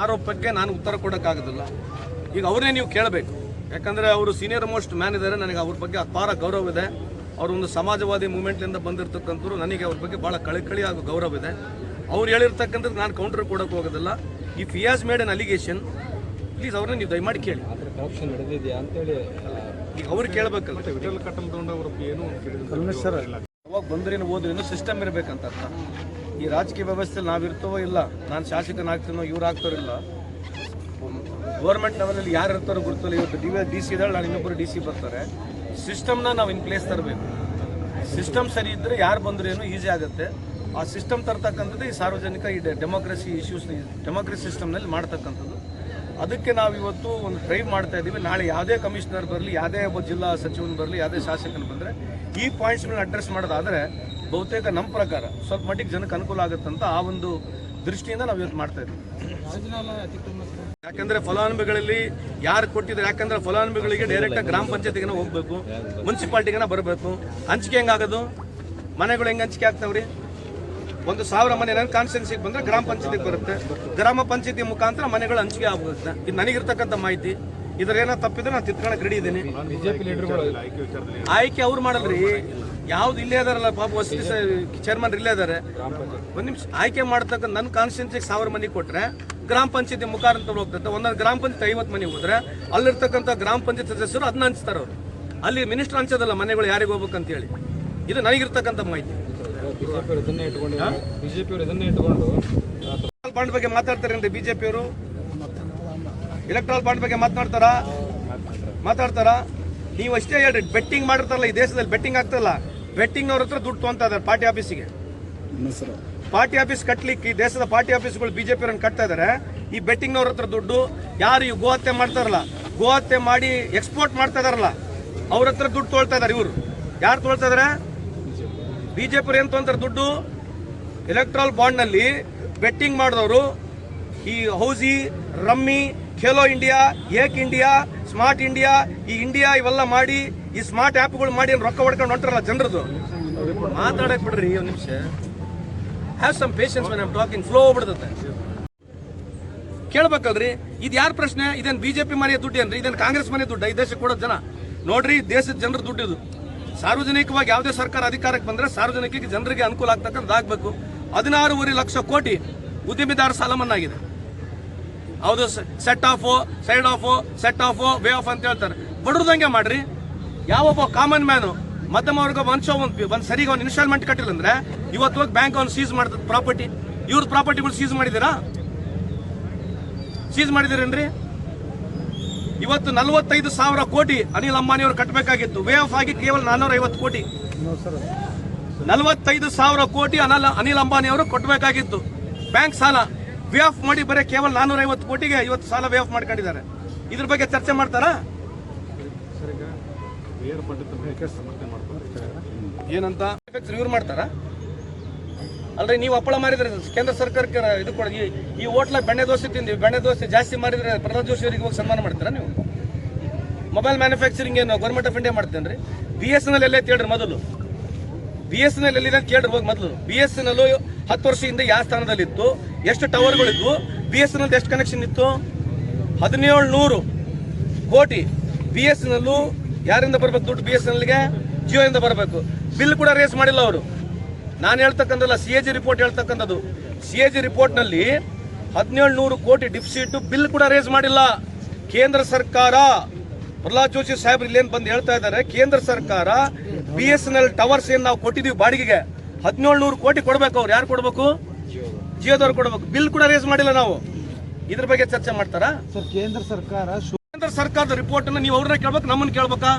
ಆರೋಪಕ್ಕೆ ನಾನು ಉತ್ತರ ಕೊಡೋಕ್ಕಾಗೋದಿಲ್ಲ. ಈಗ ಅವ್ರನ್ನೇ ನೀವು ಕೇಳಬೇಕು. ಯಾಕಂದರೆ ಅವರು ಸೀನಿಯರ್ ಮೋಸ್ಟ್ ಮ್ಯಾನ್ ಇದ್ದಾರೆ. ನನಗೆ ಅವ್ರ ಬಗ್ಗೆ ಅಪಾರ ಗೌರವ ಇದೆ. ಅವರು ಒಂದು ಸಮಾಜವಾದಿ ಮೂಮೆಂಟ್ನಿಂದ ಬಂದಿರತಕ್ಕಂಥವ್ರು ನನಗೆ ಅವ್ರ ಬಗ್ಗೆ ಭಾಳ ಕಳಕಳಿ ಹಾಗೂ ಗೌರವ ಇದೆ. ಅವ್ರು ಹೇಳಿರ್ತಕ್ಕಂಥದ್ದು ನಾನು ಕೌಂಟರ್ ಕೊಡೋಕೆ ಹೋಗೋದಿಲ್ಲ. ಈ ಫಿಯಾಸ್ has made an allegation please ಅವ್ರನ್ನ ನೀವು ದಯಮಾಡಿ ಕೇಳಿ. ಆಪ್ಷನ್ ನಡೆದಿದೆಯಾ ಅಂತೇಳಿ ಈಗ ಅವ್ರು ಕೇಳಬೇಕಲ್ಲ. ವಿಠಲ್ ಕಟ್ಟಲ್ ತಗೊಂಡವರು ಏನು ಅವಾಗ ಬಂದ್ರೇನು ಓದ್ರೇನು ಸಿಸ್ಟಮ್ ಇರಬೇಕಂತ ಅರ್ಥ. ಈ ರಾಜಕೀಯ ವ್ಯವಸ್ಥೆ ನಾವಿರ್ತವೋ ಇಲ್ಲ, ನಾನು ಶಾಸಕನಾಗ್ತೀನೋ, ಇವ್ರು ಆಗ್ತಾರಿಲ್ಲ ಗೌರ್ಮೆಂಟ್ ಲೆವೆಲಲ್ಲಿ ಯಾರು ಇರ್ತಾರೋ ಗೊತ್ತಿಲ್ಲ ಇವತ್ತು ಡಿ ಡಿ ಸಿ ಇದ್ದಾಳೆ, ನಾನು ಇನ್ನೊಬ್ಬರು ಡಿ ಸಿ ಬರ್ತಾರೆ. ಸಿಸ್ಟಮ್ನ ನಾವು ಇನ್ ಪ್ಲೇಸ್ ತರಬೇಕು. ಸಿಸ್ಟಮ್ ಸರಿ ಇದ್ದರೆ ಯಾರು ಬಂದ್ರೇನು ಈಸಿ ಆಗುತ್ತೆ. ಆ ಸಿಸ್ಟಮ್ ತರ್ತಕ್ಕಂಥದ್ದು ಈ ಸಾರ್ವಜನಿಕ ಈ ಡೆಮೋಕ್ರಸಿ ಇಶ್ಯೂಸ್ ಡೆಮೋಕ್ರಸಿ ಸಿಸ್ಟಮ್ನಲ್ಲಿ ಮಾಡ್ತಕ್ಕಂಥದ್ದು. ಅದಕ್ಕೆ ನಾವು ಇವತ್ತು ಒಂದು ಡ್ರೈವ್ ಮಾಡ್ತಾ ಇದ್ದೀವಿ. ನಾಳೆ ಯಾವುದೇ ಕಮಿಷನರ್ ಬರಲಿ, ಯಾವುದೇ ಒಬ್ಬ ಜಿಲ್ಲಾ ಸಚಿವನು ಬರಲಿ, ಯಾವುದೇ ಶಾಸಕನು ಬಂದರೆ ಈ ಪಾಯಿಂಟ್ಸ್ಗಳನ್ನ ಅಡ್ರೆಸ್ ಮಾಡೋದಾದರೆ ಬಹುತೇಕ ನಮ್ಮ ಪ್ರಕಾರ ಸ್ವಲ್ಪ ಮಟ್ಟಿಗೆ ಜನಕ್ಕೆ ಅನುಕೂಲ ಆಗುತ್ತಂತ ಆ ಒಂದು ದೃಷ್ಟಿಯಿಂದ ನಾವು ಇವತ್ತು ಮಾಡ್ತಾ ಇದ್ದೀವಿ ಯಾಕಂದ್ರೆ ಫಲಾನುಭವಿಗಳಲ್ಲಿ ಯಾರು ಕೊಟ್ಟಿದ್ರೆ ಯಾಕಂದ್ರೆ ಫಲಾನುಭವಿಗಳಿಗೆ ಡೈರೆಕ್ಟ್ ಗ್ರಾಮ ಪಂಚಾಯತಿಗೆ ಹೋಗ್ಬೇಕು ಮುನ್ಸಿಪಾಲ್ಟಿಗೆನ ಬರಬೇಕು. ಹಂಚಿಕೆ ಹೆಂಗಾಗೋದು ಮನೆಗಳು ಹೆಂಗ್ ಹಂಚಿಕೆ ಆಗ್ತಾವ್ರಿ ಒಂದು ಸಾವಿರ ಮನೆ ನನ್ನ ಕಾನ್ಸ್ಟೆನ್ಸಿಗೆ ಬಂದ್ರೆ ಗ್ರಾಮ ಪಂಚಾಯತಿಗೆ ಬರುತ್ತೆ. ಗ್ರಾಮ ಪಂಚಾಯತಿ ಮುಖಾಂತರ ಮನೆಗಳು ಹಂಚಿಕೆ ಆಗುತ್ತೆ. ಇದು ನನಗಿರ್ತಕ್ಕಂಥ ಮಾಹಿತಿ. ಇದ್ರ ಏನೋ ತಪ್ಪಿದ್ರೆ ನಾನು ತಿತ್ಕೊಳಕ್ ರೆಡಿ ಇದ್ದೀನಿ. ಆಯ್ಕೆ ಅವ್ರು ಮಾಡಲ್ರಿ. ಯಾವ್ದು ಇಲ್ಲೇ ಇದಾರಲ್ಲ ಪಾಪ ವಸತಿ ಚೇರ್ಮನ್ ಇಲ್ಲೇ ಇದಾರೆ ಒಂದು ನಿಮಿಷ ಆಯ್ಕೆ ಮಾಡ್ತಕ್ಕಂಥ ನನ್ನ ಕಾನ್ಸ್ಟಿಟ್ಯೂನ್ಸಿಗೆ ಸಾವಿರ ಮನೆ ಕೊಟ್ರೆ ಗ್ರಾಮ ಪಂಚಾಯತಿ ಮುಖಾಂತರ ಹೋಗ್ತದೆ ಒಂದೊಂದು ಗ್ರಾಮ ಪಂಚಾಯತ್ ಐವತ್ತು ಮನೆ ಹೋದ್ರೆ ಅಲ್ಲಿರ್ತಕ್ಕಂಥ ಗ್ರಾಮ ಪಂಚಾಯತ್ ಸದಸ್ಯರು ಅದನ್ನ ಹಂಚ್ತಾರೆ ಅವರು. ಅಲ್ಲಿ ಮಿನಿಸ್ಟರ್ ಹಂಚೋದಲ್ಲ ಮನೆಗಳು ಯಾರಿಗೆ ಹೋಗ್ಬೇಕಂತ ಹೇಳಿ ಇದು ನನಗಿರ್ತಕ್ಕಂಥ ಮಾಹಿತಿ. ಬಾಂಡ್ ಬಗ್ಗೆ ಮಾತಾಡ್ತಾರೆ ಬಿಜೆಪಿ ಅವರು? ಎಲೆಕ್ಟ್ರಾಲ್ ಬಾಂಡ್ ಬಗ್ಗೆ ಮಾತನಾಡ್ತಾರಾ ಮಾತಾಡ್ತಾರಾ? ನೀವು ಅಷ್ಟೇ ಹೇಳ್ರಿ ಬೆಟ್ಟಿಂಗ್ ಮಾಡಿರ್ತಾರಲ್ಲ, ಈ ದೇಶದಲ್ಲಿ ಬೆಟ್ಟಿಂಗ್ ಆಗ್ತಲ್ಲ ಬೆಟ್ಟಿಂಗ್ನವ್ರ ಹತ್ರ ದುಡ್ಡು ತೊಗೊಂತ ಇದಾರೆ ಪಾರ್ಟಿ ಆಫೀಸಿಗೆ. ಪಾರ್ಟಿ ಆಫೀಸ್ ಕಟ್ಲಿಕ್ಕೆ ಈ ದೇಶದ ಪಾರ್ಟಿ ಆಫೀಸ್ಗಳು ಬಿಜೆಪಿ ಕಟ್ತಾ ಇದಾರೆ ಈ ಬೆಟ್ಟಿಂಗ್ನವ್ರ ಹತ್ರ ದುಡ್ಡು ಯಾರು ಈ ಗೋ ಹತ್ಯೆ ಮಾಡ್ತಾರಲ್ಲ ಗೋ ಹತ್ಯೆ ಮಾಡಿ ಎಕ್ಸ್ಪೋರ್ಟ್ ಮಾಡ್ತಾ ಇದಾರಲ್ಲ ಅವ್ರ ಹತ್ರ ದುಡ್ಡು ತೊಳ್ತಾ ಇದಾರೆ ಇವರು. ಯಾರು ತೊಳ್ತಾ ಇದಾರೆ ಬಿಜೆಪಿ ಏನ್ ತೊಂತಾರೆ ದುಡ್ಡು? ಎಲೆಕ್ಟ್ರಾಲ್ ಬಾಂಡ್ನಲ್ಲಿ ಬೆಟ್ಟಿಂಗ್ ಮಾಡಿದವರು ಈ housie rummy Khelo India, Ek India, smart India, ಈ ಇಂಡಿಯಾ ಇವೆಲ್ಲ ಮಾಡಿ, ಈ ಸ್ಮಾರ್ಟ್ ಆ್ಯಪ್ಗಳು ಮಾಡಿ ರೊಕ್ಕ ಹೊಡ್ಕೊಂಡು ಹೊಂಟ್ರಲ್ಲ ಜನರದು. ಮಾತಾಡಕ್ ಬಿಡ್ರಿ, ಒಂದು ನಿಮಿಷ. Have some patience I'm talking flow ಬಿಡ್ತದೆ ಕೇಳ್ಬೇಕಲ್ರಿ ಇದು ಯಾರ ಪ್ರಶ್ನೆ? ಇದೇನು ಬಿಜೆಪಿ ಮನೆ ದುಡ್ಡು ಏನ್ರಿ ಇದೇನು ಕಾಂಗ್ರೆಸ್ ಮನೆ ದುಡ್ಡು? ಈ ದೇಶಕ್ಕೆ ಕೊಡೋ ಜನ. ನೋಡ್ರಿ, ದೇಶದ ಜನರ ದುಡ್ಡು ಇದು. ಸಾರ್ವಜನಿಕವಾಗಿ ಯಾವುದೇ ಸರ್ಕಾರ ಅಧಿಕಾರಕ್ಕೆ ಬಂದ್ರೆ ಸಾರ್ವಜನಿಕ ಜನರಿಗೆ ಅನುಕೂಲ ಆಗ್ತಕ್ಕಂಥದ್ದು ಆಗಬೇಕು. ಹದಿನಾರೂವರೆ ಲಕ್ಷ ಕೋಟಿ ಉದ್ಯಮಿದಾರ ಸಾಲ ಮನ್ನಾ ಹೌದು set off side off set off waive off ಅಂತ ಹೇಳ್ತಾರೆ. ಬಡ್ರದಂಗೆ ಮಾಡ್ರಿ. ಯಾವೊಬ್ಬ ಕಾಮನ್ ಮ್ಯಾನು ಮಧ್ಯಮ ವರ್ಗ ಮನುಷ್ಯ ಒಂದು ಒಂದು ಸರಿಗೆ ಒಂದು ಇನ್ಸ್ಟಾಲ್ಮೆಂಟ್ ಕಟ್ಟಿಲ್ಲ ಅಂದ್ರೆ ಇವತ್ತು ಹೋಗಿ ಬ್ಯಾಂಕ್ ಅವ್ನು ಸೀಸ್ ಮಾಡ್ತದೆ ಪ್ರಾಪರ್ಟಿ ಇವ್ರದ್ದು ಪ್ರಾಪರ್ಟಿಗಳು ಸೀಸ್ ಮಾಡಿದ್ದೀರಾ ಸೀಸ್ ಮಾಡಿದಿರೇನ್ರಿ? ಇವತ್ತು ನಲವತ್ತೈದು ಸಾವಿರ ಕೋಟಿ ಅನಿಲ್ ಅಂಬಾನಿಯವರು ಕಟ್ಟಬೇಕಾಗಿತ್ತು ವೇ ಆಫ್ ಆಗಿ ಕೇವಲ ನಾನ್ನೂರ ಐವತ್ತು ಕೋಟಿ. ನಲವತ್ತೈದು ಸಾವಿರ ಕೋಟಿ ಅನಲ್, ಅನಿಲ್ ಅಂಬಾನಿಯವರು ಕೊಟ್ಟಬೇಕಾಗಿತ್ತು ಬ್ಯಾಂಕ್ ಸಾಲ. ವೇ ಆಫ್ ಮಾಡಿ ಬರೀ ಕೇವಲ ನಾನ್ನೂರ ಐವತ್ತು ಕೋಟಿಗೆ ಇವತ್ತು ಸಾಲ ವೇ ಆಫ್ ಮಾಡ್ಕೊಂಡಿದ್ದಾರೆ. ಇದ್ರ ಬಗ್ಗೆ ಚರ್ಚೆ ಮಾಡ್ತಾರಾ? ಏನಂತ? ಇವ್ರು ಮಾಡ್ತಾರಾ? ಅಲ್ರಿ, ನೀವು ಅಪ್ಪಳ ಮಾರಿದ್ರೆ ಕೇಂದ್ರ ಸರ್ಕಾರಕ್ಕೆ ಇದು ಕೊಡ ಈ ಹೋಟ್ಲ ಬೆಣ್ಣೆ ದೋಸೆ ತಿಂದಿವಿ. ಬೆಣ್ಣೆ ದೋಸೆ ಜಾಸ್ತಿ ಮಾಡಿದ್ರೆ ಪ್ರಹ್ಲಾದ್ ಜೋಶಿ ಅವರಿಗೆ ಹೋಗಿ ಸನ್ಮಾನ ಮಾಡ್ತೀರಾ ನೀವು? ಮೊಬೈಲ್ ಮ್ಯಾನುಫ್ಯಾಕ್ಚರಿಂಗ್ ಏನು ಗೌರ್ಮೆಂಟ್ ಆಫ್ ಇಂಡಿಯಾ ಮಾಡ್ತೇನೆ ರೀ ಬಿ ಎಸ್ ಎನ್ ಎಲ್ ಎಲ್ಲೇ ಕೇಳ್ರಿ ಮೊದಲು. ಬಿ ಎಸ್ ಎನ್ ಎಲ್ ಎಲ್ಲಿದೆ ಕೇಳ್ರಿ ಹೋಗಿ ಮೊದಲು. ಬಿ ಎಸ್ ಎನ್ ಎಲ್ ಹತ್ತು ವರ್ಷದಿಂದ ಯಾವ ಸ್ಥಾನದಲ್ಲಿತ್ತು? ಎಷ್ಟು ಟವರ್ಗಳಿದ್ವು? ಬಿ ಎಸ್ ಎನ್ ಎಷ್ಟು ಕನೆಕ್ಷನ್ ಇತ್ತು? ಹದಿನೇಳು ನೂರು ಕೋಟಿ. ಬಿ ಎಸ್ ಎನ್ ಎಲ್ಲು ಯಾರಿಂದ ಬರಬೇಕು ದುಡ್ಡು ಬಿ ಎಸ್ ಎನ್ ಎಲ್ಗೆ ಜಿಯೋ ಇಂದ ಬರಬೇಕು. ಬಿಲ್ ಕೂಡ ರೇಸ್ ಮಾಡಿಲ್ಲ ಅವರು. ನಾನು ಹೇಳ್ತಕ್ಕಂಥಲ್ಲ ಸಿ ಎ ಜಿ ರಿಪೋರ್ಟ್ ಹೇಳ್ತಕ್ಕಂಥದ್ದು. ಸಿ ಎ ಜಿ ರಿಪೋರ್ಟ್ನಲ್ಲಿ ಹದಿನೇಳು ನೂರು ಕೋಟಿ ಡಿಫಿಸಿಟ್ ಬಿಲ್ ಕೂಡ ರೇಸ್ ಮಾಡಿಲ್ಲ. ಕೇಂದ್ರ ಸರ್ಕಾರ, ಪ್ರಹ್ಲಾದ್ ಜೋಶಿ ಸಾಹೇಬ್ರು ಇಲ್ಲೇನು ಬಂದು ಹೇಳ್ತಾ ಇದ್ದಾರೆ, ಕೇಂದ್ರ ಸರ್ಕಾರ B S N L towers ಏನು ನಾವು ಕೊಟ್ಟಿದೀವಿ ಬಾಡಿಗೆಗೆ ಹದಿನೇಳು ನೂರು ಕೋಟಿ ಕೊಡ್ಬೇಕು ಅವ್ರು. ಯಾರು ಕೊಡಬೇಕು? ಜಿಯೋದವ್ರು ಕೊಡಬೇಕು. ಬಿಲ್ ಕೂಡ ರೇಸ್ ಮಾಡಿಲ್ಲ ನಾವು. ಇದ್ರ ಬಗ್ಗೆ ಚರ್ಚೆ ಮಾಡ್ತಾರ? ಸರ್ ಕೇಂದ್ರ ಸರ್ಕಾರ ಕೇಂದ್ರ ಸರ್ಕಾರದ ರಿಪೋರ್ಟ್ ನೀವು ಅವ್ರನ್ನ ಕೇಳ್ಬೇಕು ನಮ್ಮನ್ನ ಕೇಳ್ಬೇಕಾ?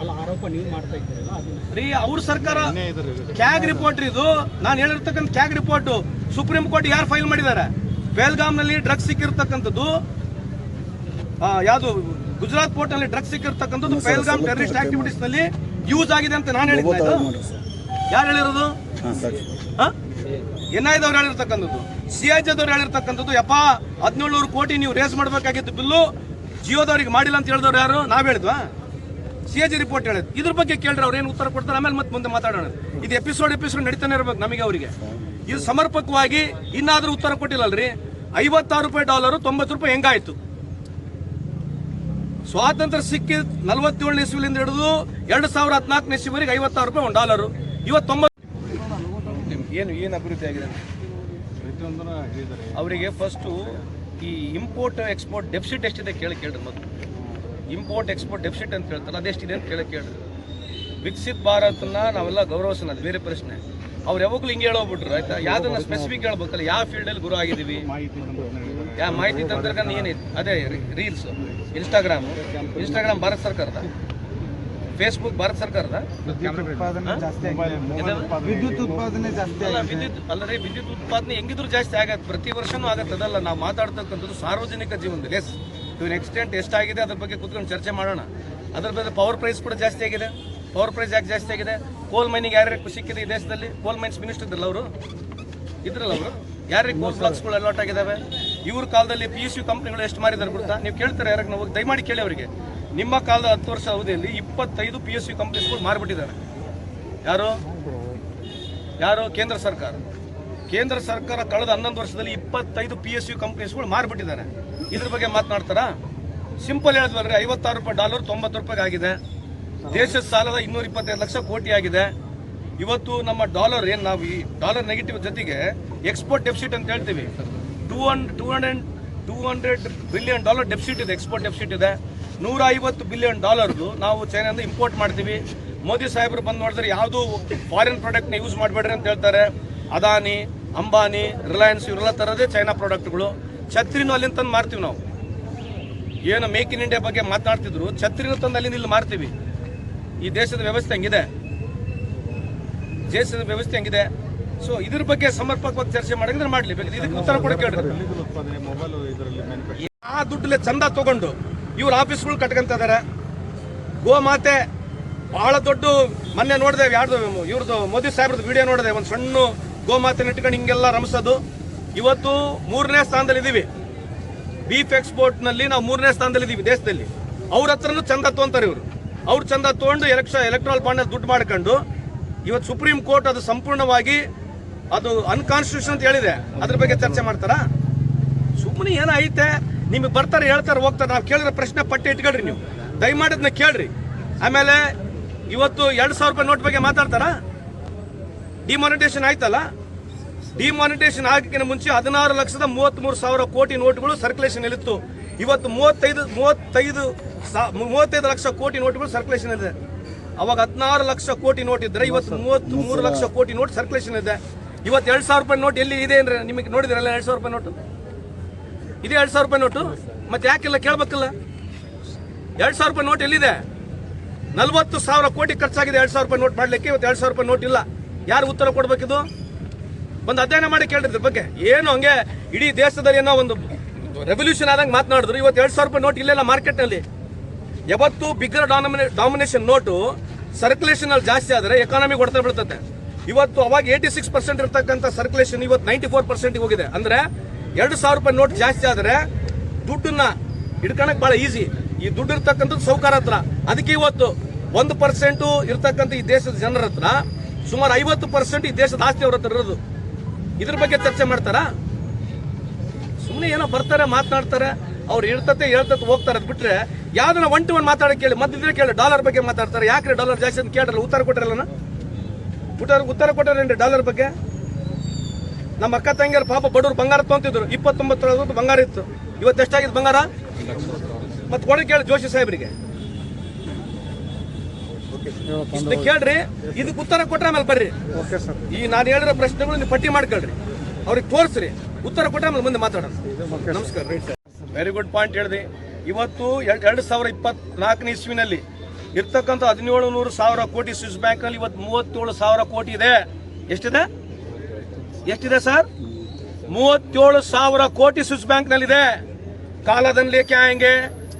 ಅಲ್ಲ ಆರೋಪ ನೀವು ಮಾಡ್ತಾ ಇದ್ದೀರಲ್ಲ ಅದನ್ನ ರೀ ಅವ್ರ ಸರ್ಕಾರ ಕ್ಯಾಗ್ ರಿಪೋರ್ಟ್ ಇದು. ನಾನು ಹೇಳಿರ್ತಕ್ಕಂಥ ಕ್ಯಾಗ್ ರಿಪೋರ್ಟ್ ಸುಪ್ರೀಂ ಕೋರ್ಟ್ ಯಾರು ಫೈಲ್ ಮಾಡಿದ್ದಾರೆ? ಬೆಲ್ಗಾಮ್ನಲ್ಲಿ ಡ್ರಗ್ಸ್ ಸಿಕ್ಕಿರ್ತಕ್ಕಂಥದ್ದು ಆ, ಯಾವುದು ಗುಜರಾತ್ ಪೋರ್ಟ್ನಲ್ಲಿ ಡ್ರಗ್ಸ್ ಸಿಕ್ಕಿರ್ತಕ್ಕಂಥದ್ದು ಬೆಲ್ಗಾಮ್ ಟೆರರಿಸ್ಟ್ ಆಕ್ಟಿವಿಟೀಸ್ನಲ್ಲಿ ಯೂಸ್ ಆಗಿದೆ ಅಂತ ನಾನು ಹೇಳಿದ್ದೆ ಯಾರು ಹೇಳಿರೋದು? ಎನ್ ಐದವ್ರು ಹೇಳಿರ್ತಕ್ಕಂಥದ್ದು ಸಿ ಐ ಜದವ್ರು ಹೇಳಿರ್ತಕ್ಕಂಥದ್ದು ಯಪ್ಪ ಹದಿನೇಳು ಕೋಟಿ ನೀವು ರೇಸ್ ಮಾಡಬೇಕಾಗಿತ್ತು ಬಿಲ್ಲು ಜಿಯೋದವ್ರಿಗೆ ಮಾಡಿಲ್ಲ ಅಂತ ಹೇಳಿದವ್ರು ಯಾರು? ನಾವು ಹೇಳಿದ್ವಾ? ಸಿ ಎಚ್ ಜಿ ರಿಪೋರ್ಟ್ ಹೇಳಿದ್ ಇದ್ರ ಬಗ್ಗೆ ಕೇಳ್ರಿ ಅವ್ರು ಏನು ಉತ್ತರ ಕೊಡ್ತಾರೆ? ಆಮೇಲೆ ಮತ್ತೆ ಮುಂದೆ ಮಾತಾಡೋಣ. ಇದು ಎಪಿಸೋಡ್ ಎಪಿಸೋಡ್ ನಡೀತಾನೆ ಇರ್ಬೇಕು ನಮಗೆ ಅವರಿಗೆ. ಇದು ಸಮರ್ಪಕವಾಗಿ ಇನ್ನಾದರೂ ಉತ್ತರ ಕೊಟ್ಟಿಲ್ಲಲ್ರಿ? ಐವತ್ತಾರು ರೂಪಾಯಿ ಡಾಲರು ತೊಂಬತ್ತು ರೂಪಾಯಿ ಹೆಂಗಾಯ್ತು? ಸ್ವಾತಂತ್ರ್ಯ ಸಿಕ್ಕಿದ ನಲವತ್ತೇಳನೇ ಇಸ್ವಿಲಿಂದ ಹಿಡಿದು ಎರಡು ಸಾವಿರ ಹದಿನಾಲ್ಕನೇ ಇಸ್ವಿವರೆಗೆ ಐವತ್ತಾರು ರೂಪಾಯಿ ಒಂದು ಡಾಲರು ಏನು ಏನು ಅಭಿವೃದ್ಧಿ ಆಗಿದೆ? ಹೇಳಿದ್ದಾರೆ. ಅವರಿಗೆ ಫಸ್ಟು ಈ ಇಂಪೋರ್ಟ್ ಎಕ್ಸ್ಪೋರ್ಟ್ ಡೆಫಿಸಿಟ್ ಎಷ್ಟಿದೆ ಕೇಳಿ ಕೇಳಿರಿ ಮೊದಲು. ಇಂಪೋರ್ಟ್ ಎಕ್ಸ್ಪೋರ್ಟ್ ಡೆಫಿಸಿಟ್ ಅಂತ ಹೇಳ್ತಾರೆ ಅದೆಷ್ಟಿದೆ ಅಂತ ಕೇಳಿ ಕೇಳಿರಿ. ವಿಕಸಿತ್ ಭಾರತನ ನಾವೆಲ್ಲ ಗೌರವಿಸೋಣ ಅದು ಬೇರೆ ಪ್ರಶ್ನೆ. ಅವ್ರು ಯಾವಾಗಲೂ ಹಿಂಗೆ ಹೇಳೋಗ್ಬಿಟ್ರು ಆಯ್ತಾ? ಯಾವ್ದನ್ನ ಸ್ಪೆಸಿಫಿಕ್ ಹೇಳ್ಬೇಕಲ್ಲ ಯಾವ ಫೀಲ್ಡಲ್ಲಿ ಗುರು ಆಗಿದ್ದೀವಿ? ಯಾವ ಮಾಹಿತಿ ತಂತ್ರಜ್ಞಾನ ಏನೈತಿ ಅದೇ ರೀಲ್ಸ್ ಇನ್ಸ್ಟಾಗ್ರಾಮು ಇನ್ಸ್ಟಾಗ್ರಾಮ್ ಭಾರತ ಸರ್ಕಾರದ. ಫೇಸ್ಬುಕ್ ಭಾರತ ಸರ್ಕಾರದ? ವಿದ್ಯುತ್ ಉತ್ಪಾದನೆ ಜಾಸ್ತಿ ಅಲ್ಲ ವಿದ್ಯುತ್ ಅಲ್ಲದೆ ವಿದ್ಯುತ್ ಉತ್ಪಾದನೆ ಹೆಂಗಿದ್ರು ಜಾಸ್ತಿ ಆಗತ್ತೆ. ಪ್ರತಿ ವರ್ಷನೂ ಆಗತ್ತೆ. ಅದಲ್ಲ ನಾವು ಮಾತಾಡ್ತಕ್ಕಂಥದ್ದು ಸಾರ್ವಜನಿಕ ಜೀವನದಲ್ಲಿ. ಎಸ್ ಟು ಎಕ್ಸ್ಟೆಂಟ್ ಎಷ್ಟಾಗಿದೆ ಅದ್ರ ಬಗ್ಗೆ ಕೂತ್ಕೊಂಡು ಚರ್ಚೆ ಮಾಡೋಣ. ಅದ್ರ ಬಗ್ಗೆ ಪವರ್ ಪ್ರೈಸ್ ಕೂಡ ಜಾಸ್ತಿ ಆಗಿದೆ. ಪವರ್ ಪ್ರೈಸ್ ಯಾಕೆ ಜಾಸ್ತಿ ಆಗಿದೆ? ಕೋಲ್ ಮೈನಿಂಗ್ ಯಾರ್ಯಾರು ಸಿಕ್ಕಿದೆ ಈ ದೇಶದಲ್ಲಿ? ಕೋಲ್ ಮೈನ್ಸ್ ಮಿನಿಸ್ಟರ್ ಇದ್ರಲ್ಲ ಅವರು? ಇದ್ರಲ್ಲ ಅವರು? ಯಾರಿಗೆ ಕೋಲ್ ಬ್ಲಾಕ್ಸ್ಗಳು ಅಲಾಟ್ ಆಗಿದ್ದಾವೆ ಇವ್ರ ಕಾಲದಲ್ಲಿ ಪಿ ಯು ಸಿ ಕಂಪ್ನಿಗಳು ಎಷ್ಟು ಮಾರಿದ್ದಾರೆ ಗೊತ್ತಾ? ನೀವು ಕೇಳ್ತಾರೆ ಯಾರಿಗೆ ನಾವು ದಯಮಾಡಿ ಕೇಳಿ ಅವರಿಗೆ. ನಿಮ್ಮ ಕಾಲದ ಹತ್ತು ವರ್ಷ ಅವಧಿಯಲ್ಲಿ ಇಪ್ಪತ್ತೈದು ಪಿ ಯು ಸಿ ಕಂಪ್ನೀಸ್ಗಳು ಮಾರಿಬಿಟ್ಟಿದ್ದಾರೆ. ಯಾರು? ಯಾರು? ಕೇಂದ್ರ ಸರ್ಕಾರ. ಕೇಂದ್ರ ಸರ್ಕಾರ ಕಳೆದ ಹನ್ನೊಂದು ವರ್ಷದಲ್ಲಿ ಇಪ್ಪತ್ತೈದು ಪಿ ಎಸ್ ಯು ಕಂಪ್ನೀಸ್ಗಳು ಮಾರ್ಬಿಟ್ಟಿದ್ದಾರೆ. ಇದ್ರ ಬಗ್ಗೆ ಮಾತನಾಡ್ತಾರಾ? ಸಿಂಪಲ್ ಹೇಳಿದ್ವಲ್ರಿ ಐವತ್ತಾರು ರೂಪಾಯಿ ಡಾಲರ್ ತೊಂಬತ್ತು ರೂಪಾಯಿಗೆ ಆಗಿದೆ. ದೇಶದ ಸಾಲದ ಇನ್ನೂರ ಇಪ್ಪತ್ತೈದು ಲಕ್ಷ ಕೋಟಿ ಆಗಿದೆ. ಇವತ್ತು ನಮ್ಮ ಡಾಲರ್ ಏನು ನಾವು ಈ ಡಾಲರ್ ನೆಗೆಟಿವ್ ಜೊತೆಗೆ ಎಕ್ಸ್ಪೋರ್ಟ್ ಡೆಫಿಸಿಟ್ ಅಂತ ಹೇಳ್ತೀವಿ. Two hundred two hundred two hundred billion dollar deficit ಇದೆ ಎಕ್ಸ್ಪೋರ್ಟ್ ಡೆಫಿಸಿಟ್ ಇದೆ. ನೂರ ಐವತ್ತು ಬಿಲಿಯನ್ ಡಾಲರ್ದು ನಾವು ಚೈನಾದಿಂದ ಇಂಪೋರ್ಟ್ ಮಾಡ್ತೀವಿ. ಮೋದಿ ಸಾಹೇಬರು ಬಂದು ನೋಡಿದ್ರೆ ಯಾವುದು ಫಾರಿನ್ ಪ್ರಾಡಕ್ಟ್ನ ಯೂಸ್ ಮಾಡಬೇಡ್ರಿ ಅಂತ ಹೇಳ್ತಾರೆ. ಅದಾನಿ ಅಂಬಾನಿ ರಿಲಯನ್ಸ್ ಇವರೆಲ್ಲ ತರೋದೇ ಚೈನಾ ಪ್ರಾಡಕ್ಟ್ಗಳು ಛತ್ರಿನೂ ಅಲ್ಲಿಂದ ತಂದು ಮಾರ್ತೀವಿ ನಾವು. ಏನು ಮೇಕ್ ಇನ್ ಇಂಡಿಯಾ ಬಗ್ಗೆ ಮಾತನಾಡ್ತಿದ್ರು ಛತ್ರಿನೂ ತಂದು ಅಲ್ಲಿಂದ ಇಲ್ಲಿ ಮಾರ್ತೀವಿ. ಈ ದೇಶದ ವ್ಯವಸ್ಥೆ ಹೆಂಗಿದೆ? ದೇಶದ ವ್ಯವಸ್ಥೆ ಹೆಂಗಿದೆ? ಸೊ ಇದ್ರ ಬಗ್ಗೆ ಸಮರ್ಪಕವಾಗಿ ಚರ್ಚೆ ಮಾಡಿದ್ರೆ ಮಾಡ್ಲಿ. ಇದಕ್ಕೆ ಉತ್ತರ ಕೊಡಕ್ಕೆ ಆ ದುಡ್ಡಲ್ಲೇ ಚಂದ ತಗೊಂಡು ಇವ್ರ ಆಫೀಸ್ಗಳು ಕಟ್ಕೊಂತ ಇದಾರೆ. ಗೋಮಾತೆ ಬಹಳ ದೊಡ್ಡ ಮೊನ್ನೆ ನೋಡಿದೆ, ಯಾರ್ದು ಇವ್ರದ್ದು ಮೋದಿ ಸಾಹೇಬ್ರದ್ದು ವಿಡಿಯೋ ನೋಡಿದೆ, ಒಂದು ಸಣ್ಣ ಗೋಮಾತೆ ಇಟ್ಕೊಂಡು ಹಿಂಗೆಲ್ಲ ರಮಿಸೋದು. ಇವತ್ತು ಮೂರನೇ ಸ್ಥಾನದಲ್ಲಿ ಇದೀವಿ. ಬೀಫ್ ಎಕ್ಸ್ಪೋರ್ಟ್ನಲ್ಲಿ ನಾವು ಮೂರನೇ ಸ್ಥಾನದಲ್ಲಿ ಇದೀವಿ ದೇಶದಲ್ಲಿ. ಅವ್ರ ಹತ್ರನೂ ಚಂದ ತೊಗೊಂತಾರೆ ಇವರು. ಅವ್ರು ಚಂದ ತೊಗೊಂಡು ಎಲೆಕ್ಷ ಎಲೆಕ್ಟ್ರಲ್ ಬಾಂಡ್ ದುಡ್ಡು ಮಾಡ್ಕೊಂಡು, ಇವತ್ತು ಸುಪ್ರೀಂ ಕೋರ್ಟ್ ಅದು ಸಂಪೂರ್ಣವಾಗಿ ಅದು ಅನ್ಕಾನ್ಸ್ಟಿಟ್ಯೂಷನ್ ಅಂತ ಹೇಳಿದೆ. ಅದ್ರ ಬಗ್ಗೆ ಚರ್ಚೆ ಮಾಡ್ತಾರಾ? ಸುಮ್ಮನೆ ಏನೋ ಐತೆ ನಿಮಗೆ ಬರ್ತಾರೆ, ಹೇಳ್ತಾರೆ, ಹೋಗ್ತಾರೆ. ನಾವು ಕೇಳಿದ್ರೆ ಪ್ರಶ್ನೆ ಪಟ್ಟಿ ಇಟ್ಕೊಳ್ರಿ ನೀವು. ದಯಮಾಡಿದ್ನ ಕೇಳ್ರಿ. ಆಮೇಲೆ ಇವತ್ತು ಎರಡು ಸಾವಿರ ರೂಪಾಯಿ ನೋಟ್ ಬಗ್ಗೆ ಮಾತಾಡ್ತಾರ? ಡಿಮಾನಿಟೇಷನ್ ಆಯ್ತಲ್ಲ? ಡಿಮಾನಿಟೇಷನ್ ಆಗಕ್ಕಿಂತ ಮುಂಚೆ ಹದಿನಾರು ಲಕ್ಷದ ಮೂವತ್ತ್ಮೂರು ಸಾವಿರ ಕೋಟಿ ನೋಟ್ಗಳು ಸರ್ಕ್ಯುಲೇಷನ್ ಇತ್ತು ಇವತ್ತು ಮೂವತ್ತೈದು ಮೂವತ್ತೈದು ಮೂವತ್ತೈದು ಲಕ್ಷ ಕೋಟಿ ನೋಟ್ಗಳು ಸರ್ಕ್ಯುಲೇಷನ್ ಇದೆ. ಅವಾಗ ಹದಿನಾರು ಲಕ್ಷ ಕೋಟಿ ನೋಟ್ ಇದ್ರೆ ಇವತ್ತು ಮೂವತ್ತ್ ಮೂರು ಲಕ್ಷ ಕೋಟಿ ನೋಟ್ ಸರ್ಕ್ಯುಲೇಷನ್ ಇದೆ. ಇವತ್ತು ಎರಡು ಸಾವಿರ ರೂಪಾಯಿ ನೋಟ್ ಎಲ್ಲಿ ಇದೆ ಅಂದ್ರೆ ನಿಮಗೆ ನೋಡಿದ್ರಲ್ಲ ಎರಡು ಸಾವಿರ ರೂಪಾಯಿ ನೋಟು? ಇದೆ ಎರಡು ಸಾವಿರ ರೂಪಾಯಿ ನೋಟು. ಮತ್ತೆ ಯಾಕೆಲ್ಲ? ಕೇಳಬೇಕಲ್ಲ. ಎರಡು ಸಾವಿರ ರೂಪಾಯಿ ನೋಟ್ ಎಲ್ಲಿದೆ? ನಲ್ವತ್ತು ಸಾವಿರ ಕೋಟಿ ಖರ್ಚಾಗಿದೆ ಎರಡು ಸಾವಿರ ರೂಪಾಯಿ ನೋಟ್ ಮಾಡ್ಲಿಕ್ಕೆ. ಇವತ್ತು ಎರಡು ಸಾವಿರ ರೂಪಾಯಿ ನೋಟ್ ಇಲ್ಲ. ಯಾರು ಉತ್ತರ ಕೊಡ್ಬೇಕಿದು ಒಂದು ಅಧ್ಯಯನ ಮಾಡಿ ಕೇಳ್ರಿ ಬಗ್ಗೆ. ಏನು ಹಂಗೆ ಇಡೀ ದೇಶದಲ್ಲಿ ಏನೋ ಒಂದು ರೆವಲ್ಯೂಷನ್ ಆದಂಗೆ ಮಾತನಾಡಿದ್ರು. ಇವತ್ತು ಎರಡು ಸಾವಿರ ರೂಪಾಯಿ ನೋಟ್ ಇಲ್ಲೆಲ್ಲ ಮಾರ್ಕೆಟ್ನಲ್ಲಿ. ಯಾವತ್ತು bigger domination domination note circulation ಅಲ್ಲಿ ಜಾಸ್ತಿ ಆದರೆ ಎಕಾನಮಿ ಹೊಡೆತ ಬೀಳ್ತದೆ ಇವತ್ತು ಅವಾಗ ಏಯ್ಟಿ ಸಿಕ್ಸ್ ಪರ್ಸೆಂಟ್ ಇರ್ತಕ್ಕಂಥ ಸರ್ಕ್ಯುಲೇಷನ್ ಇವತ್ತು ನೈಂಟಿ ಫೋರ್ ಪರ್ಸೆಂಟ್ ಹೋಗಿದೆ. ಅಂದ್ರೆ ಎರಡು ಸಾವಿರ ರೂಪಾಯಿ ನೋಟ್ ಜಾಸ್ತಿ ಆದರೆ ದುಡ್ಡನ್ನ ಹಿಡ್ಕೊಳಕ್ ಬಹಳ ಈಸಿ ಈ ದುಡ್ಡು ಇರ್ತಕ್ಕಂಥದ್ದು ಸೌಕಾರ ಹತ್ರ. ಅದಕ್ಕೆ ಇವತ್ತು ಒಂದು ಪರ್ಸೆಂಟು ಇರ್ತಕ್ಕಂಥ ಈ ದೇಶದ ಜನರ ಹತ್ರ ಸುಮಾರು ಐವತ್ತು ಪರ್ಸೆಂಟ್ ಈ ದೇಶದ ಆಸ್ತಿ ಅವ್ರ ಹತ್ರ ಇರೋದು. ಇದ್ರ ಬಗ್ಗೆ ಚರ್ಚೆ ಮಾಡ್ತಾರಾ? ಸುಮ್ಮನೆ ಏನೋ ಬರ್ತಾರೆ ಮಾತನಾಡ್ತಾರೆ ಅವ್ರು ಇರ್ತತೆ ಹೇಳ್ತತೆ ಹೋಗ್ತಾರೆ ಅದು ಬಿಟ್ರೆ ಯಾವ್ದನ್ನ ಒನ್ ಟು ಒನ್ ಮಾತಾಡಕ್ಕೆ ಕೇಳಿ ಮದ್ದಿದ್ರೆ ಕೇಳಿ ಡಾಲರ್ ಬಗ್ಗೆ ಮಾತಾಡ್ತಾರೆ. ಯಾಕ್ರೆ ಡಾಲರ್ ಜಾಸ್ತಿ ಅಂತ ಕೇಳ್ರಲ್ಲ, ಉತ್ತರ ಕೊಟ್ಟಿರಲ್ಲ ಉತ್ತರ ಉತ್ತರ ಕೊಟ್ಟಾರೇನ್ರಿ ಡಾಲರ್ ಬಗ್ಗೆ? ನಮ್ಮ ಅಕ್ಕ ತಂಗಿಯರು ಪಾಪ ಬಡವರು ಬಂಗಾರ ತೊಗೊಂತಿದ್ರು ಇಪ್ಪತ್ತೊಂಬತ್ತು ಬಂಗಾರ ಇತ್ತು. ಇವತ್ತು ಎಷ್ಟಾಗಿದೆ ಬಂಗಾರ? ಮತ್ತೆ ಕೊಡಿ ಕೇಳಿ ಜೋಶಿ ಸಾಹೇಬರಿಗೆ. ಇಷ್ಟು ಕೇಳ್ರಿ, ಇದಕ್ಕೆ ಉತ್ತರ ಕೊಟ್ರೆ ಆಮೇಲೆ ಬರ್ರಿ. ಈ ನಾನು ಹೇಳಿರೋ ಪ್ರಶ್ನೆಗಳು ನೀವು ಪಟ್ಟಿ ಮಾಡ್ಕೊಳ್ರಿ. ಅವ್ರಿಗೆ ತೋರಿಸ್ರಿ, ಉತ್ತರ ಕೊಟ್ರೆ ಆಮೇಲೆ ಮುಂದೆ ಮಾತಾಡೋಣ. ನಮಸ್ಕಾರ. ವೆರಿ ಗುಡ್ ಪಾಯಿಂಟ್ ಹೇಳಿದೆ. ಇವತ್ತು ಎರಡ್- ಎರಡು ಸಾವಿರ ಇಪ್ಪತ್ನಾಲ್ಕನೇ ಇಸ್ವಿನಲ್ಲಿ ಇರ್ತಕ್ಕಂಥ ಹದಿನೇಳು ನೂರು ಸಾವಿರ ಕೋಟಿ ಸ್ವಿಸ್ ಬ್ಯಾಂಕ್ನಲ್ಲಿ ಇವತ್ತು ಮೂವತ್ತೇಳು ಸಾವಿರ ಕೋಟಿ ಇದೆ. ಎಷ್ಟಿದೆ? ಎಷ್ಟಿದೆ ಸರ್? ಮೂವತ್ತೇಳು ಸಾವಿರ ಕೋಟಿ ಸ್ವಿಸ್ ಬ್ಯಾಂಕ್ ಬ್ಯಾಂಕ್ನಲ್ಲಿದೆ. ಕಾಲದನ್ ಲೇಖೆ ಆಯಂಗೆ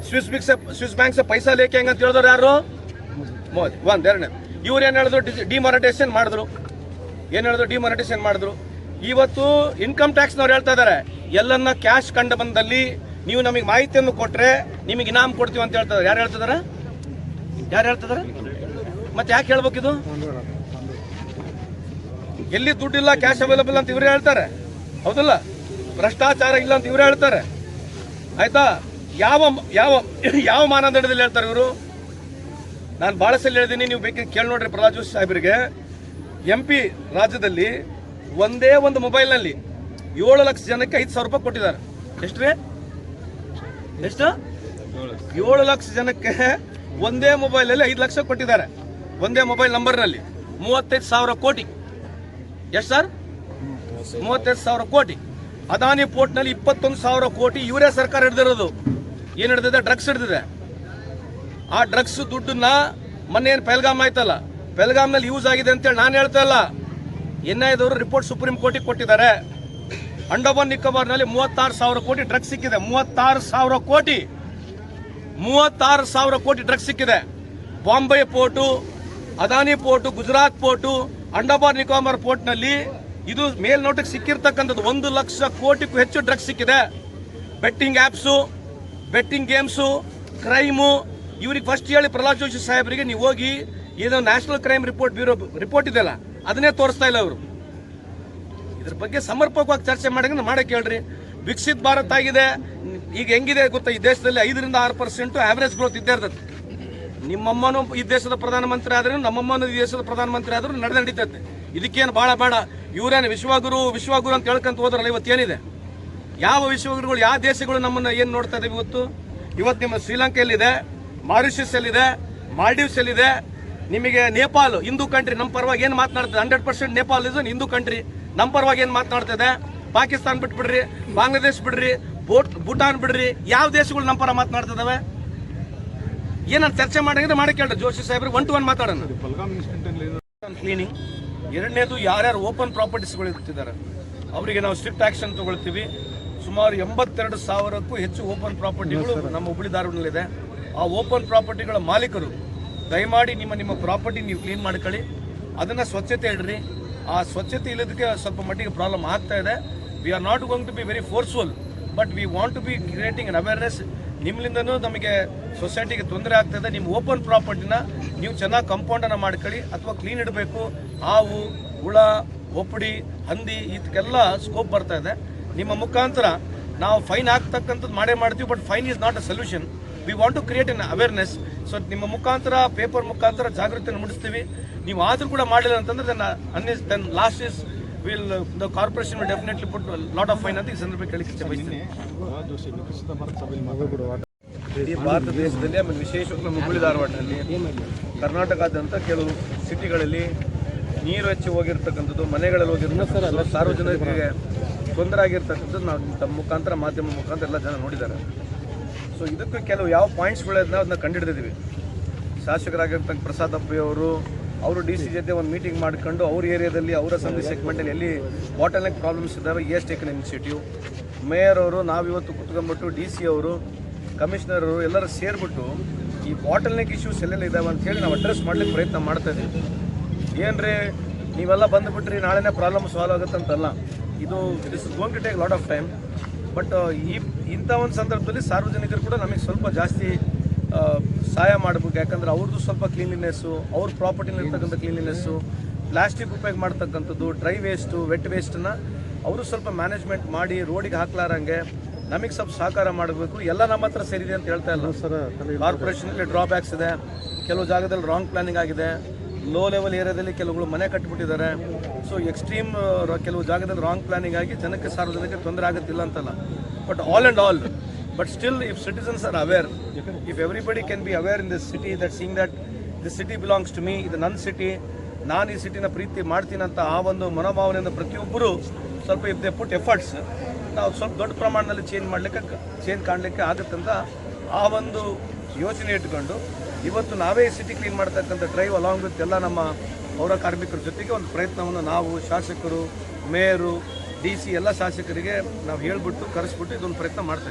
ಸ್ವಿಸ್ ಬಿಕ್ ಸ್ವಿಸ್ ಬ್ಯಾಂಕ್ ಪೈಸಾ ಲೇಕೆ ಹೆಂಗೆ ಅಂತ ಹೇಳಿದ್ರು ಯಾರು? ಮೋದಿ ಒಂದ್ ಎರಡನೇ ಇವ್ರು ಏನ್ ಹೇಳಿದ್ರು? ಡಿಮಾನಿಟೈಸೇಷನ್ ಮಾಡಿದ್ರು. ಏನ್ ಹೇಳಿದ್ರು? ಡಿಮಾನಿಟೈಸೇಷನ್ ಮಾಡಿದ್ರು. ಇವತ್ತು ಇನ್ಕಮ್ ಟ್ಯಾಕ್ಸ್ ನವ್ರು ಹೇಳ್ತಾ ಇದಾರೆ, ಎಲ್ಲನ್ನ ಕ್ಯಾಶ್ ಕಂಡು ಬಂದಲ್ಲಿ ನೀವು ನಮಗೆ ಮಾಹಿತಿಯನ್ನು ಕೊಟ್ರೆ ನಿಮಗೆ ಇನಾಮ್ ಕೊಡ್ತೀವಿ ಅಂತ ಹೇಳ್ತಾರೆ ಯಾರು ಹೇಳ್ತಿದಾರೆ ಯಾರು ಹೇಳ್ತಿದಾರೆ ಮತ್ತೆ ಯಾಕೆ ಹೇಳ್ಬೇಕಿದು ಎಲ್ಲಿ ದುಡ್ಡಿಲ್ಲ ಕ್ಯಾಶ್ ಅವೈಲಬಲ್ ಅಂತ ಇವರೇ ಹೇಳ್ತಾರೆ. ಹೌದಲ್ಲ? ಭ್ರಷ್ಟಾಚಾರ ಇಲ್ಲ ಅಂತ ಇವರೇ ಹೇಳ್ತಾರೆ. ಆಯ್ತಾ? ಯಾವ ಯಾವ ಯಾವ ಮಾನದಂಡದಲ್ಲಿ ಹೇಳ್ತಾರೆ ಇವರು? ನಾನು ಭಾಳ ಸಲ ಹೇಳಿದ್ದೀನಿ ನೀವು ಬೇಕಿದ್ರೆ ಕೇಳಿ ನೋಡ್ರಿ ಪ್ರಹ್ಲಾದ್ ಜೋಶಿ ಸಾಹೇಬರಿಗೆ. ಎಂ ಪಿ ರಾಜ್ಯದಲ್ಲಿ ಒಂದೇ ಒಂದು ಮೊಬೈಲ್ನಲ್ಲಿ ಏಳು ಲಕ್ಷ ಜನಕ್ಕೆ ಐದು ಸಾವಿರ ರೂಪಾಯಿ ಕೊಟ್ಟಿದ್ದಾರೆ. ಎಷ್ಟು ರೀ? ಎಷ್ಟು? ಏಳು ಲಕ್ಷ ಜನಕ್ಕೆ ಒಂದೇ ಮೊಬೈಲಲ್ಲಿ ಐದು ಲಕ್ಷ ಕೊಟ್ಟಿದ್ದಾರೆ. ಒಂದೇ ಮೊಬೈಲ್ ನಂಬರ್ನಲ್ಲಿ ಮೂವತ್ತೈದು ಸಾವಿರ ಕೋಟಿ. ಎಷ್ಟು ಸರ್? ಮೂವತ್ತೈದು ಸಾವಿರ ಕೋಟಿ. ಅದಾನಿ ಪೋರ್ಟ್ನಲ್ಲಿ ಇಪ್ಪತ್ತೊಂದು ಸಾವಿರ ಕೋಟಿ ಇವರೇ ಸರ್ಕಾರ ಹಿಡಿದಿರೋದು. ಏನು ಹಿಡಿದಿದೆ? ಡ್ರಗ್ಸ್ ಹಿಡಿದಿದೆ. ಆ ಡ್ರಗ್ಸ್ ದುಡ್ಡನ್ನ ಮೊನ್ನೆ ಏನು ಪೆಲ್ಗಾಮ್ ಆಯ್ತಲ್ಲ? ಪೆಲ್ಗಾಮ್ನಲ್ಲಿ ಯೂಸ್ ಆಗಿದೆ ಅಂತೇಳಿ ನಾನು ಹೇಳ್ತಾ ಇಲ್ಲ. ಎನ್ ರಿಪೋರ್ಟ್ ಸುಪ್ರೀಂ ಕೋರ್ಟಿಗೆ ಕೊಟ್ಟಿದ್ದಾರೆ. ಅಂಡಮಾನ್ ನಿಕೋಬಾರ್ನಲ್ಲಿ ಮೂವತ್ತಾರು ಸಾವಿರ ಕೋಟಿ ಡ್ರಗ್ಸ್ ಸಿಕ್ಕಿದೆ. ಮೂವತ್ತಾರು ಸಾವಿರ ಕೋಟಿ. ಮೂವತ್ತಾರು ಸಾವಿರ ಕೋಟಿ ಡ್ರಗ್ಸ್ ಸಿಕ್ಕಿದೆ. Bombay port, Adani port, Gujarat port Andaman Nicobar ಪೋರ್ಟ್ನಲ್ಲಿ ಇದು ಮೇಲ್ನೋಟಕ್ಕೆ ಸಿಕ್ಕಿರ್ತಕ್ಕಂಥದ್ದು ಒಂದು ಲಕ್ಷ ಕೋಟಿಗೂ ಹೆಚ್ಚು ಡ್ರಗ್ಸ್ ಸಿಕ್ಕಿದೆ. Betting apps betting games crime ಇವ್ರಿಗೆ ಫಸ್ಟ್ ಹೇಳಿ ಪ್ರಹ್ಲಾದ್ ಜೋಶಿ ಸಾಹೇಬರಿಗೆ ನೀವು ಹೋಗಿ ಏನೋ national crime report bureau report ಇದೆಯಲ್ಲ, ಅದನ್ನೇ ತೋರಿಸ್ತಾ ಇಲ್ಲ ಅವರು. ಇದ್ರ ಬಗ್ಗೆ ಸಮರ್ಪಕವಾಗಿ ಚರ್ಚೆ ಮಾಡಿ ಮಾಡಕ್ಕೆ ಹೇಳ್ರಿ ವಿಕಸಿತ ಭಾರತ ಆಗಿದೆ, ಈಗ ಹೆಂಗಿದೆ ಗೊತ್ತಾ? ಈ ದೇಶದಲ್ಲಿ ಐದರಿಂದ ಆರು ಪರ್ಸೆಂಟ್ ಆವರೇಜ್ ಗ್ರೋತ್ ಇದ್ದೇ ಇರ್ತದೆ. ನಿಮ್ಮಮ್ಮನೂ ಈ ದೇಶದ ಪ್ರಧಾನಮಂತ್ರಿ ಆದ್ರೂ, ನಮ್ಮಮ್ಮನೂ ಈ ದೇಶದ ಪ್ರಧಾನಮಂತ್ರಿ ಆದ್ರೂ ನಡೆದು ನಡೀತೈತೆ. ಇದಕ್ಕೇನು ಭಾಳ ಬೇಡ. ಇವರೇನು ವಿಶ್ವಗುರು ವಿಶ್ವಗುರು ಅಂತ ಹೇಳ್ಕೊಂತ ಹೋದ್ರಲ್ಲ, ಇವತ್ತೇನಿದೆ? ಯಾವ ವಿಶ್ವಗುರುಗಳು, ಯಾವ ದೇಶಗಳು ನಮ್ಮನ್ನ ಏನು ನೋಡ್ತಾ ಇದೆ ಇವತ್ತು? ಇವತ್ತು ನಿಮ್ಮ ಶ್ರೀಲಂಕೆಯಲ್ಲಿದೆ ಮಾಲ್ಡೀವ್ಸ್ ಅಲ್ಲಿದೆ ನಿಮಗೆ ನೇಪಾಲ್, ಹಿಂದೂ ಕಂಟ್ರಿ ನಮ್ಮ ಪರವಾಗಿ ಏನು ಮಾತನಾಡ್ತದೆ? Hundred percent Nepal is Hindu country ನಮ್ಮ ಪರವಾಗಿ ಏನು ಮಾತನಾಡ್ತದೆ? ಪಾಕಿಸ್ತಾನ ಬಿಟ್ಬಿಡ್ರಿ, ಬಾಂಗ್ಲಾದೇಶ್ ಬಿಡ್ರಿ ಭೂಟಾನ್ ಬಿಡ್ರಿ, ಯಾವ ದೇಶಗಳು ನಮ್ಮ ಪರ ಮಾತನಾಡ್ತಿದಾವೆ? ಏನಂತ ಚರ್ಚೆ ಮಾಡಿದ್ರೆ ಮಾಡಿ ಕೇಳ್ರಿ. ಜೋಶಿ ಸಾಹೇಬ್ರಿಗೆ ಒನ್ ಟು ಒನ್ ಮಾತಾಡೋಣ. ಕ್ಲೀನಿಂಗ್ ಎರಡನೇದು ಯಾರ್ಯಾರು ಓಪನ್ ಪ್ರಾಪರ್ಟೀಸ್ಗಳು ಇರ್ತಿದ್ದಾರೆ ಅವರಿಗೆ ನಾವು ಸ್ಟ್ರಿಕ್ಟ್ ಆಕ್ಷನ್ ತಗೊಳ್ತೀವಿ. ಸುಮಾರು ಎಂಬತ್ತೆರಡು ಸಾವಿರಕ್ಕೂ ಹೆಚ್ಚು ಓಪನ್ ಪ್ರಾಪರ್ಟಿಗಳು ನಮ್ಮ ಹುಬ್ಬಳ್ಳಿ ಧಾರವಾಡದಲ್ಲಿದೆ ಆ ಓಪನ್ ಪ್ರಾಪರ್ಟಿಗಳ ಮಾಲೀಕರು ದಯಮಾಡಿ ನಿಮ್ಮ ನಿಮ್ಮ ಪ್ರಾಪರ್ಟಿ ನೀವು ಕ್ಲೀನ್ ಮಾಡ್ಕೊಳ್ಳಿ. ಅದನ್ನು ಸ್ವಚ್ಛತೆ ಇಡ್ರಿ ಆ ಸ್ವಚ್ಛತೆ ಇಲ್ಲದಕ್ಕೆ ಸ್ವಲ್ಪ ಮಟ್ಟಿಗೆ ಪ್ರಾಬ್ಲಮ್ ಆಗ್ತಾ ಇದೆ. We are not going to be very forceful but we want to be creating an awareness ನಿಮ್ಮಿಂದನೂ ನಮಗೆ ಸೊಸೈಟಿಗೆ ತೊಂದರೆ ಆಗ್ತದೆ ನಿಮ್ಮ ಓಪನ್ ಪ್ರಾಪರ್ಟಿನ ನೀವು ಚೆನ್ನಾಗಿ ಕಂಪೌಂಡನ್ನು ಮಾಡ್ಕೊಳ್ಳಿ ಅಥವಾ ಕ್ಲೀನ್ ಇಡಬೇಕು. ಹಾವು, ಹುಳ ಒಪ್ಪಡಿ ಹಂದಿ ಇದಕ್ಕೆಲ್ಲ ಸ್ಕೋಪ್ ಬರ್ತಾ ಇದೆ. ನಿಮ್ಮ ಮುಖಾಂತರ ನಾವು ಫೈನ್ ಹಾಕ್ತಕ್ಕಂಥದ್ದು ಮಾಡೇ ಮಾಡ್ತೀವಿ but fine is not a solution we want to create an awareness so ನಿಮ್ಮ ಮುಖಾಂತರ ಪೇಪರ್ ಮುಖಾಂತರ ಜಾಗೃತಿಯನ್ನು ಮೂಡಿಸ್ತೀವಿ. ನೀವು ಆದರೂ ಕೂಡ ಮಾಡಿಲ್ಲ ಅಂತಂದ್ರೆ then unless then last is will the corporation will definitely put lot of fine ಅಂತ ಈ ಸಂದರ್ಭಕ್ಕೆ ಬಯಸ್ತೀನಿ ಮಾತಾಡಿದ್ರು. ಇಡೀ ಭಾರತ ದೇಶದಲ್ಲಿ ಆಮೇಲೆ ವಿಶೇಷವಾಗಿ ನಮ್ಮ ಹುಬ್ಬಳ್ಳಿ ಧಾರವಾಡದಲ್ಲಿ ಕರ್ನಾಟಕದಂತ ಕೆಲವು ಸಿಟಿಗಳಲ್ಲಿ ನೀರು ಹೆಚ್ಚಿ ಹೋಗಿರ್ತಕ್ಕಂಥದ್ದು ಮನೆಗಳಲ್ಲಿ ಹೋಗಿರ್ತಕ್ಕಂಥದ್ದು ಸಾರ್ವಜನಿಕರಿಗೆ ತೊಂದರೆ ಆಗಿರ್ತಕ್ಕಂಥದ್ದು ನಾವು ತಮ್ಮ ಮುಖಾಂತರ ಮಾಧ್ಯಮ ಮುಖಾಂತರ ಎಲ್ಲ ಜನ ನೋಡಿದ್ದಾರೆ. ಸೊ ಇದಕ್ಕೆ ಕೆಲವು ಯಾವ ಪಾಯಿಂಟ್ಸ್ಗಳು ಅದನ್ನ ಕಂಡುಹಿಡಿದಿದ್ದೀವಿ ಶಾಸಕರಾಗಿರ್ತಕ್ಕ ಪ್ರಸಾದ್ ಅಪ್ಪಿ ಅವರು ಡಿ ಸಿ ಜೊತೆ ಒಂದು ಮೀಟಿಂಗ್ ಮಾಡ್ಕೊಂಡು ಅವ್ರ ಏರಿಯಾದಲ್ಲಿ ಅವರ ಸಂಧಿ ಸೆಗ್ಮೆಂಟಲ್ಲಿ ಎಲ್ಲಿ ಬಾಟಲ್ ನೆಕ್ ಪ್ರಾಬ್ಲಮ್ಸ್ ಇದ್ದಾವೆ ಎಸ್ ಟೇಕನ್ ಇನಿಷಿಯೇಟಿವ್ ಮೇಯರ್ ಅವರು ನಾವಿವತ್ತು ಕುತ್ಕೊಂಡ್ಬಿಟ್ಟು ಡಿ ಸಿ ಅವರು ಕಮಿಷನರ್ ಅವರು ಎಲ್ಲರೂ ಸೇರಿಬಿಟ್ಟು ಈ ಬಾಟಲ್ ನೆಕ್ ಇಶ್ಯೂಸ್ ಎಲ್ಲೆಲ್ಲ ಇದಾವೆ ಅಂತ ಹೇಳಿ ನಾವು ಅಡ್ರೆಸ್ ಮಾಡ್ಲಿಕ್ಕೆ ಪ್ರಯತ್ನ ಮಾಡ್ತಾ ಇದ್ದೀವಿ. ಏನ್ರಿ, ನೀವೆಲ್ಲ ಬಂದುಬಿಟ್ರಿ, ನಾಳೆನೇ ಪ್ರಾಬ್ಲಮ್ ಸಾಲ್ವ್ ಆಗುತ್ತಂತಲ್ಲ ಇದು this is going to take lot of time but ಈ, ಇಂಥ ಒಂದು ಸಂದರ್ಭದಲ್ಲಿ ಸಾರ್ವಜನಿಕರು ಕೂಡ ನಮಗೆ ಸ್ವಲ್ಪ ಜಾಸ್ತಿ ಸಹಾಯ ಮಾಡಬೇಕು. ಯಾಕಂದ್ರೆ ಅವ್ರದ್ದು ಸ್ವಲ್ಪ ಕ್ಲೀನ್ಲಿನೆಸ್ಸು ಅವ್ರ ಪ್ರಾಪರ್ಟಿಲಿರ್ತಕ್ಕಂಥ ಕ್ಲೀನ್ಲಿನೆಸ್ಸು ಪ್ಲಾಸ್ಟಿಕ್ ಉಪಯೋಗ ಮಾಡ್ತಕ್ಕಂಥದ್ದು ಡ್ರೈ ವೇಸ್ಟು ವೆಟ್ ವೇಸ್ಟನ್ನ ಅವರು ಸ್ವಲ್ಪ ಮ್ಯಾನೇಜ್ಮೆಂಟ್ ಮಾಡಿ ರೋಡಿಗೆ ಹಾಕ್ಲಾರಂಗೆ ನಮಗೆ ಸ್ವಲ್ಪ ಸಹಕಾರ ಮಾಡಬೇಕು. ಎಲ್ಲ ನಮ್ಮ ಹತ್ರ ಸೇರಿದೆ ಅಂತ ಹೇಳ್ತಾ ಇಲ್ಲ. ಸರ್ ಕಾರ್ಪೊರೇಷನಲ್ಲಿ ಡ್ರಾಬ್ಯಾಕ್ಸ್ ಇದೆ. ಕೆಲವು ಜಾಗದಲ್ಲಿ ರಾಂಗ್ ಪ್ಲಾನಿಂಗ್ ಆಗಿದೆ. ಲೋ ಲೆವೆಲ್ ಏರಿಯಾದಲ್ಲಿ ಕೆಲವುಗಳು ಮನೆ ಕಟ್ಟಿಬಿಟ್ಟಿದ್ದಾರೆ ಸೊ ಎಕ್ಸ್ಟ್ರೀಮ್ ಕೆಲವು ಜಾಗದಲ್ಲಿ ರಾಂಗ್ ಪ್ಲಾನಿಂಗ್ ಆಗಿ ಜನಕ್ಕೆ ಸಾರ್ವಜನಿಕ ತೊಂದರೆ ಆಗುತ್ತಿಲ್ಲ ಅಂತಲ್ಲ. But all and all but still if citizens are aware if everybody can be aware in this city that seeing that this city belongs to me ಇದು ನನ್ನ ಸಿಟಿ ನಾನು ಈ ಸಿಟಿನ ಪ್ರೀತಿ ಮಾಡ್ತೀನಂತ ಆ ಒಂದು ಮನೋಭಾವನೆಯಿಂದ ಪ್ರತಿಯೊಬ್ಬರು ಸ್ವಲ್ಪ ಇಫ್ ದೇ ಪುಟ್ ಎಫರ್ಟ್ಸ್ ನಾವು ಸ್ವಲ್ಪ ದೊಡ್ಡ ಪ್ರಮಾಣದಲ್ಲಿ ಚೇಂಜ್ ಮಾಡಲಿಕ್ಕೆ ಚೇಂಜ್ ಕಾಣಲಿಕ್ಕೆ ಆಗುತ್ತಂತ ಆ ಒಂದು ಯೋಚನೆ ಇಟ್ಕೊಂಡು ಇವತ್ತು ನಾವೇ ಸಿಟಿ ಕ್ಲೀನ್ ಮಾಡ್ತಕ್ಕಂಥ ಡ್ರೈವ್ ಅಲಾಂಗ್ ವಿತ್ ಎಲ್ಲ ನಮ್ಮ ಪೌರ ಕಾರ್ಮಿಕರ ಜೊತೆಗೆ ಒಂದು ಪ್ರಯತ್ನವನ್ನು ನಾವು ಶಾಸಕರು, ಮೇಯರು ಡಿ ಸಿ ಎಲ್ಲ ಶಾಸಕರಿಗೆ ನಾವು ಹೇಳ್ಬಿಟ್ಟು ಕರೆಸ್ಬಿಟ್ಟು ಇದೊಂದು ಪ್ರಯತ್ನ ಮಾಡ್ತಾ